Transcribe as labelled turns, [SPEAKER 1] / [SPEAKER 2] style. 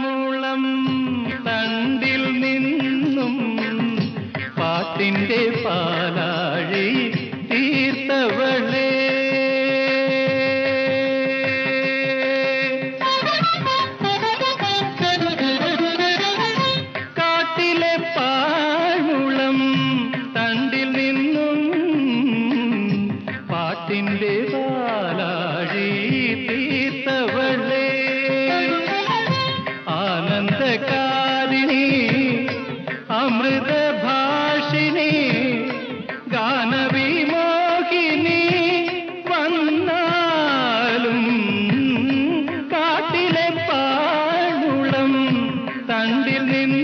[SPEAKER 1] പാഴ്മുളം തണ്ടിൽ നിന്നും പാട്ടിന്റെ പാലാഴി തീർത്തവളേ. കാട്ടിലെ തണ്ടിൽ നിന്നും പാട്ടിന്റെ പാലാഴി ആനന്ദകാരിണി അമൃതഭാഷിണി ഗാനവിമോഹിനി വന്നാലും കാട്ടിലെ തണ്ടിൽ നിന്ന്